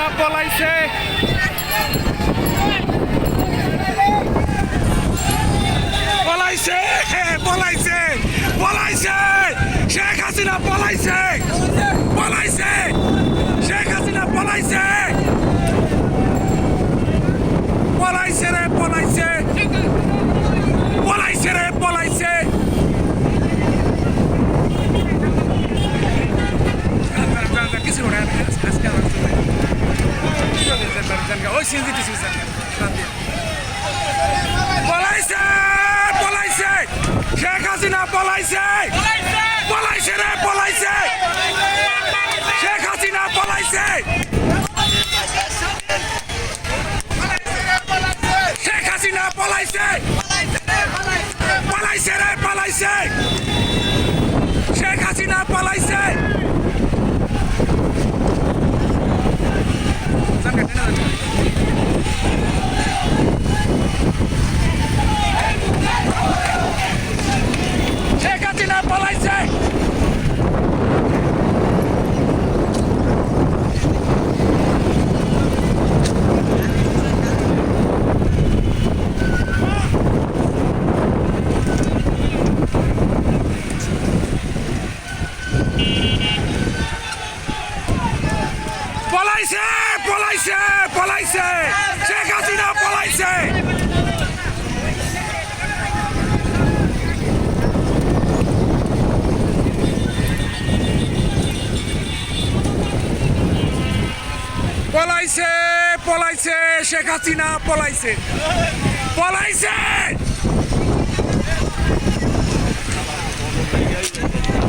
শেখ হাসিনা পলাইছে পলাইছে পলাইছে পলাইছে শেখ হাসিনা পলাইছে পলাইছে শেখ হাসিনা পলাইছে পলাইছে রে পলাইছে পলাইছে রে পলাইছে ওই সিনজি দিছি পলাইছে পলাইছে। শেখ হাসিনা পলাইছে। পলাইছে রে, পলাইছে। শেখ হাসিনা পলাইছে। শেখ হাসিনা পলাইছে। পলাইছে রে, পলাইছে। শেখ হাসিনা পলাইছে শেখ হাসিনা পলাইছে পলাইছে পলাইছে পলাইছে শেখ হাসিনা পলাইছে পলাইছে পলাইছে শেখ হাসিনা পলাইছে। পলাইছে!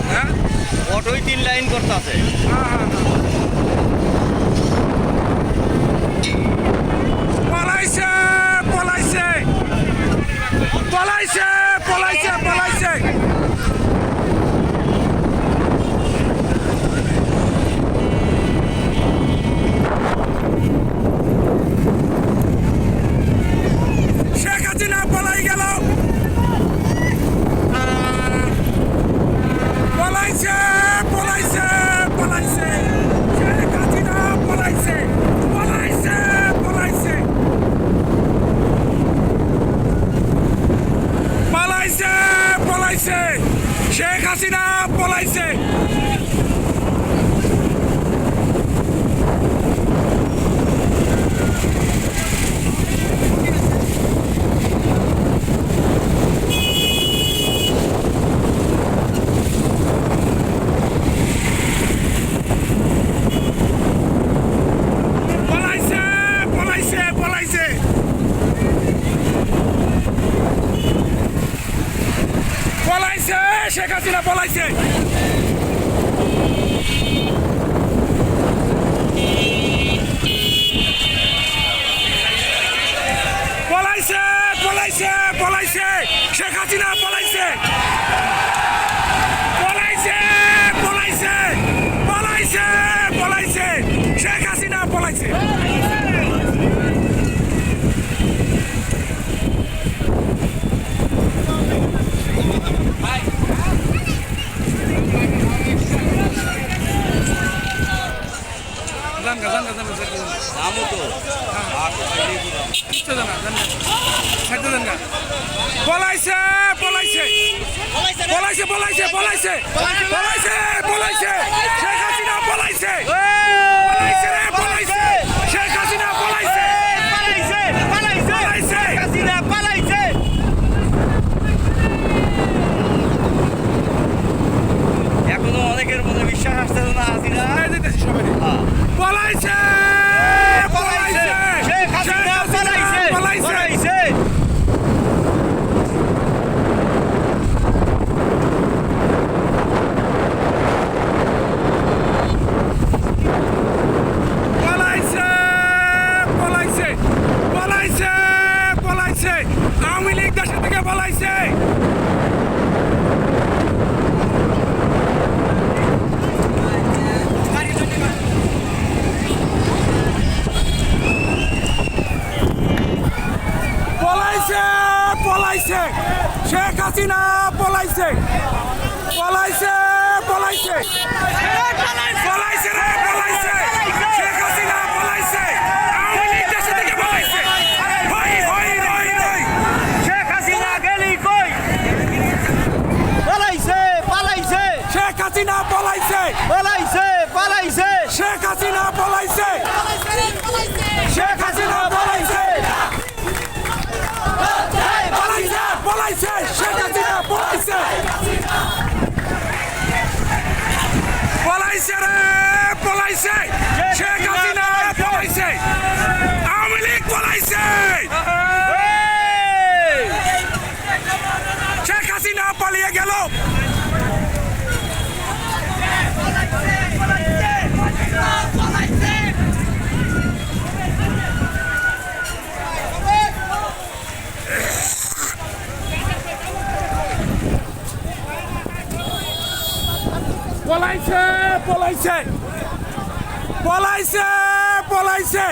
হ্যাঁ? অটোই তিন লাইন করতেছে। পলাইছে পলাইছে পলাইছে পলাইছে পলাইছে শেখ হাসিনা পলাই গেল পলাইছে পলাইছে পলাইছে শেখ হাসিনা পলাইছে পলাইছে পলাইছে পলাইছে পলাইছে শেখ হাসিনা পলাইছে পলাইছে পলাইছে পলাইছে পলাইছে শেখ হাসিনা পলাইছে পলাইছে পলাইছে শেখ হাসিনা পলাইছে পলাইছে পলাইছে পলাইছে পলাইছে শেখ হাসিনা পলাইছে জানগা জানগা জানগা জানগা দামও তো আর তো খাইলেই তো দাম। কিচ্ছু জানা জানগা সাইডে জানগা পলাইছে পলাইছে পলাইছে পলাইছে পলাইছে পলাইছে পলাইছে শেখ হাসিনা পলাইছে হাসিনা পলাইছে। গেল। পলাইছে পলাইছে। পলাইছে পলাইছে।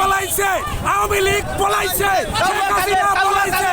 পলাইছে? আওয়ামী লীগ পলাইছে। পলাইছে।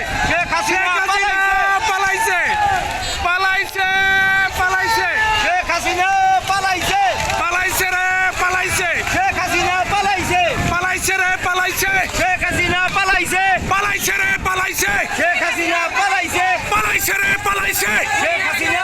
Malaysia! Sheikh Hasina!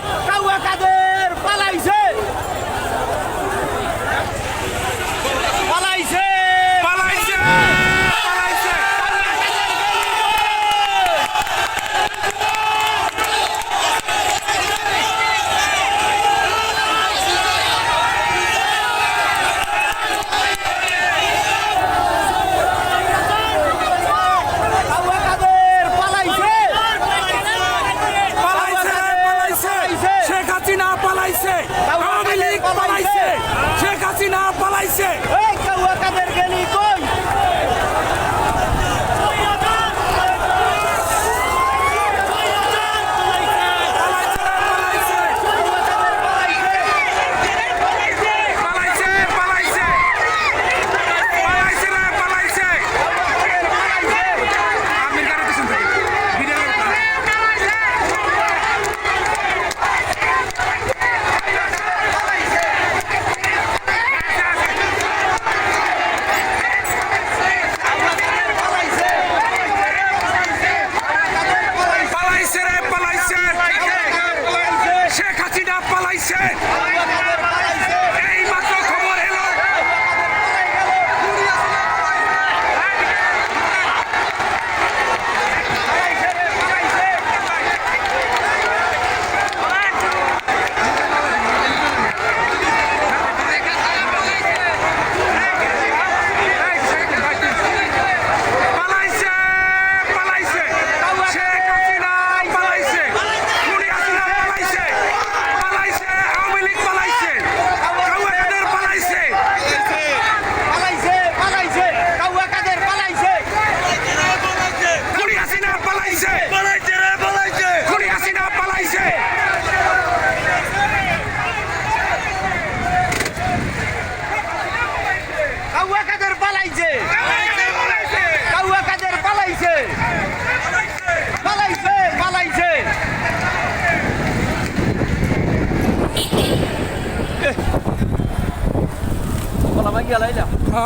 Hey!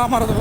Cámara. de